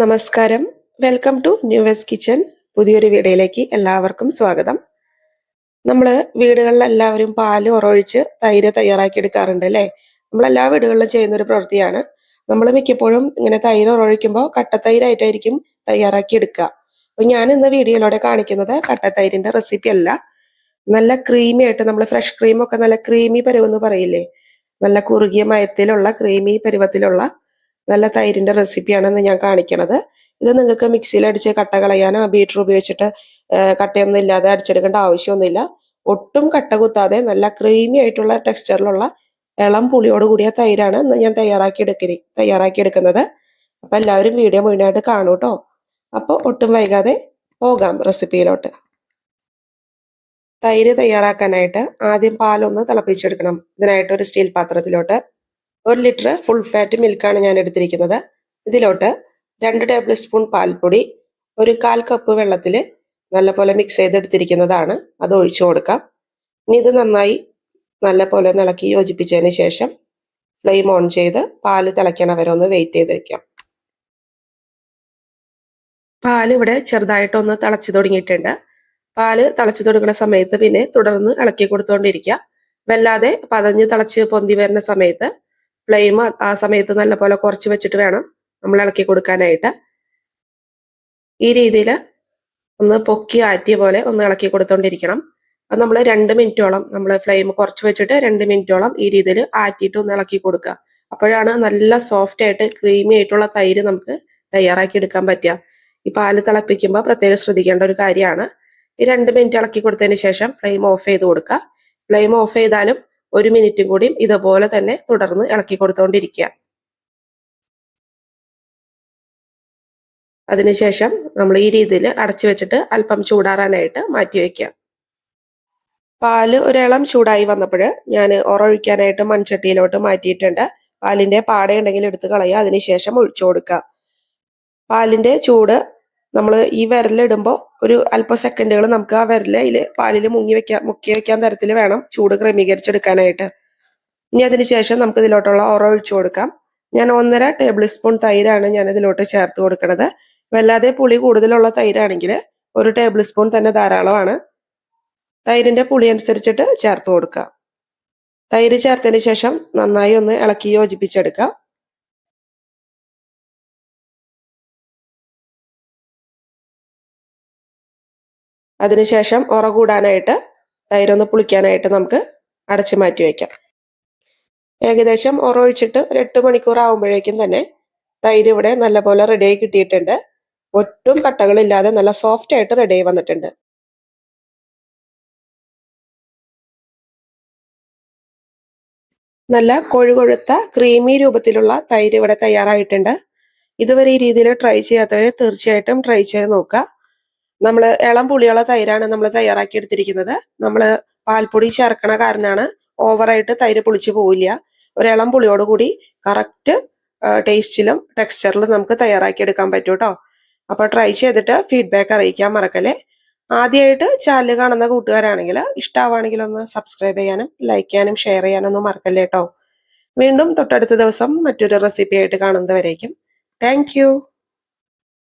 നമസ്കാരം. Welcome to ന്യൂവസ് kitchen പുതിയൊരു വീഡിയോയിലേക്ക് എല്ലാവർക്കും സ്വാഗതം. നമ്മൾ വീടുകളിൽ എല്ലാവരും പാൽ ഉറൊഴിച്ച് തൈര് തയ്യാറാക്കി എടുക്കാറുണ്ട് അല്ലേ? നമ്മൾ എല്ലാ വീടുകളിലും ചെയ്യുന്ന ഒരു പ്രവൃത്തിയാണ്. നമ്മൾ മിക്കപ്പോഴും ഇങ്ങനെ തൈര് ഉറൊഴിക്കുമ്പോൾ കട്ടത്തൈരായിട്ടായിരിക്കും തയ്യാറാക്കി എടുക്കുക. അപ്പൊ ഞാൻ ഇന്ന് വീഡിയോയിലൂടെ കാണിക്കുന്നത് കട്ടത്തൈരിന്റെ റെസിപ്പി അല്ല. നല്ല ക്രീമി ആയിട്ട് നമ്മൾ ഫ്രഷ് ക്രീമൊക്കെ നല്ല ക്രീമി പരുവെന്ന് പറയില്ലേ? നല്ല കുറുകിയ മയത്തിലുള്ള ക്രീമി പരുവത്തിലുള്ള നല്ല തൈരിന്റെ റെസിപ്പിയാണെന്ന് ഞാൻ കാണിക്കണത്. ഇത് നിങ്ങൾക്ക് മിക്സിയിൽ അടിച്ച് കട്ട കളയാനോ ബീറ്റർ ഉപയോഗിച്ചിട്ട് കട്ടയൊന്നും ഇല്ലാതെ അടിച്ചെടുക്കേണ്ട ആവശ്യമൊന്നുമില്ല. ഒട്ടും കട്ട കുത്താതെ നല്ല ക്രീമി ആയിട്ടുള്ള ടെക്സ്ചറിലുള്ള ഇളം പുളിയോട് കൂടിയ തൈരാണ് ഇന്ന് ഞാൻ തയ്യാറാക്കി എടുക്കരി തയ്യാറാക്കി എടുക്കുന്നത്. അപ്പൊ എല്ലാവരും വീഡിയോ മുഴുവനായിട്ട് കാണൂ കേട്ടോ അപ്പോൾ ഒട്ടും വൈകാതെ പോകാം റെസിപ്പിയിലോട്ട്. തൈര് തയ്യാറാക്കാനായിട്ട് ആദ്യം പാലൊന്ന് തിളപ്പിച്ചെടുക്കണം. ഇതിനായിട്ട് ഒരു സ്റ്റീൽ പാത്രത്തിലോട്ട്. ഒരു ലിറ്റർ ഫുൾ ഫാറ്റ് മിൽക്കാണ് ഞാൻ എടുത്തിരിക്കുന്നത്. ഇതിലോട്ട് രണ്ട് ടേബിൾ സ്പൂൺ പാൽപ്പൊടി ഒരു കാൽ കപ്പ് വെള്ളത്തിൽ നല്ലപോലെ മിക്സ് ചെയ്തെടുത്തിരിക്കുന്നതാണ്. അത് ഒഴിച്ചു കൊടുക്കാം. ഇനി ഇത് നന്നായി നല്ലപോലെ ഇളക്കി യോജിപ്പിച്ചതിന് ശേഷം ഫ്ലെയിം ഓൺ ചെയ്ത് പാൽ തിളയ്ക്കണ വരെ ഒന്ന് വെയിറ്റ് ചെയ്ത് വെക്കാം പാൽ ഇവിടെ ചെറുതായിട്ടൊന്ന് തിളച്ചു തുടങ്ങിയിട്ടുണ്ട്. പാൽ തിളച്ചു തുടങ്ങുന്ന സമയത്ത് പിന്നെ തുടർന്ന് ഇളക്കി കൊടുത്തുകൊണ്ടിരിക്കുക വല്ലാതെ പതഞ്ഞ് തിളച്ച് പൊന്തി വരുന്ന സമയത്ത് ഫ്ലെയിം ആ സമയത്ത് നല്ലപോലെ കുറച്ച് വെച്ചിട്ട് വേണം നമ്മൾ ഇളക്കി കൊടുക്കാനായിട്ട്. ഈ രീതിയിൽ ഒന്ന് പൊക്കി ആറ്റിയ പോലെ ഒന്ന് ഇളക്കി കൊടുത്തോണ്ടിരിക്കണം. അത് നമ്മൾ രണ്ട് മിനിറ്റോളം നമ്മൾ ഫ്ലെയിം കുറച്ച് വെച്ചിട്ട് രണ്ട് മിനിറ്റോളം ഈ രീതിയിൽ ആറ്റിയിട്ട് ഒന്ന് ഇളക്കി കൊടുക്കുക. അപ്പോഴാണ് നല്ല സോഫ്റ്റ് ആയിട്ട് ക്രീമി ആയിട്ടുള്ള തൈര് നമുക്ക് തയ്യാറാക്കി എടുക്കാൻ പറ്റുക. ഈ പാൽ തിളപ്പിക്കുമ്പോൾ പ്രത്യേകം ശ്രദ്ധിക്കേണ്ട ഒരു കാര്യമാണ്. ഈ രണ്ട് മിനിറ്റ് ഇളക്കി കൊടുത്തതിന് ശേഷം ഫ്ലെയിം ഓഫ് ചെയ്ത് കൊടുക്കുക. ഫ്ലെയിം ഓഫ് ചെയ്താലും ഒരു മിനിറ്റും കൂടിയും ഇതുപോലെ തന്നെ തുടർന്ന് ഇളക്കി കൊടുത്തുകൊണ്ടിരിക്കുക അതിനുശേഷം നമ്മൾ ഈ രീതിയിൽ അടച്ചു വെച്ചിട്ട് അല്പം ചൂടാറാനായിട്ട് മാറ്റി വയ്ക്കുക പാൽ ഒരിളം ചൂടായി വന്നപ്പോൾ ഞാൻ ഉറൊഴിക്കാനായിട്ട് മൺചട്ടിയിലോട്ട് മാറ്റിയിട്ടുണ്ട്. പാലിന്റെ പാടയുണ്ടെങ്കിൽ എടുത്ത് കളയുക. അതിനുശേഷം ഒഴിച്ചു കൊടുക്കുക. പാലിന്റെ ചൂട് നമ്മൾ ഈ വിരലിടുമ്പോൾ ഒരു അല്പ സെക്കൻഡുകൾ നമുക്ക് ആ വിരൽ അതിൽ പാലിൽ മുങ്ങി വെക്കാൻ മുക്കി വെക്കാൻ തരത്തിൽ വേണം ചൂട് ക്രമീകരിച്ചെടുക്കാനായിട്ട്. ഇനി അതിനുശേഷം നമുക്ക് ഇതിലോട്ടുള്ള ഓറ ഒഴിച്ചു കൊടുക്കാം. ഞാൻ ഒന്നര ടേബിൾ സ്പൂൺ തൈരാണ് ഞാൻ ഇതിലോട്ട് ചേർത്ത് കൊടുക്കുന്നത് വല്ലാതെ പുളി കൂടുതലുള്ള തൈരാണെങ്കിൽ ഒരു ടേബിൾ സ്പൂൺ തന്നെ ധാരാളമാണ്. തൈരിന്റെ പുളി അനുസരിച്ചിട്ട് ചേർത്ത് കൊടുക്കുക തൈര് ചേർത്തതിന് ശേഷം നന്നായി ഒന്ന് ഇളക്കി യോജിപ്പിച്ചെടുക്കുക അതിനുശേഷം ഉറ കൂടാനായിട്ട് തൈരൊന്ന് പുളിക്കാനായിട്ട് നമുക്ക് അടച്ചു മാറ്റി വയ്ക്കാം ഏകദേശം ഉറ ഒഴിച്ചിട്ട് ഒരു എട്ട് മണിക്കൂർ ആകുമ്പോഴേക്കും തന്നെ തൈര് ഇവിടെ നല്ലപോലെ റെഡിയായി കിട്ടിയിട്ടുണ്ട്. ഒട്ടും കട്ടകളില്ലാതെ നല്ല സോഫ്റ്റ് ആയിട്ട് റെഡിയായി വന്നിട്ടുണ്ട്. നല്ല കൊഴുകൊഴുത്ത ക്രീമി രൂപത്തിലുള്ള തൈര് ഇവിടെ തയ്യാറായിട്ടുണ്ട്. ഇതുവരെ ഈ രീതിയിൽ ട്രൈ ചെയ്യാത്തവർ തീർച്ചയായിട്ടും ട്രൈ ചെയ്ത് നോക്കുക. നമ്മൾ ഇളം പുളിയുള്ള തൈരാണ് നമ്മൾ തയ്യാറാക്കി എടുത്തിരിക്കുന്നത്. നമ്മൾ പാൽപ്പൊടി ചേർക്കണ കാരണമാണ് ഓവറായിട്ട് തൈര് പുളിച്ചു പോവില്ല. ഒരു ഇളം പുളിയോട് കൂടി കറക്റ്റ് ടേസ്റ്റിലും ടെക്സ്ചറിലും നമുക്ക് തയ്യാറാക്കി എടുക്കാൻ പറ്റും കേട്ടോ അപ്പൊ ട്രൈ ചെയ്തിട്ട് ഫീഡ്ബാക്ക് അറിയിക്കാൻ മറക്കല്ലേ. ആദ്യമായിട്ട് ചാനൽ കാണുന്ന കൂട്ടുകാരാണെങ്കിൽ ഇഷ്ടമാവുകയാണെങ്കിൽ ഒന്ന് സബ്സ്ക്രൈബ് ചെയ്യാനും ലൈക്ക് ചെയ്യാനും ഷെയർ ചെയ്യാനും ഒന്നും മറക്കല്ലേ കേട്ടോ വീണ്ടും തൊട്ടടുത്ത ദിവസം മറ്റൊരു റെസിപ്പി ആയിട്ട് കാണുന്നവരേക്കും താങ്ക്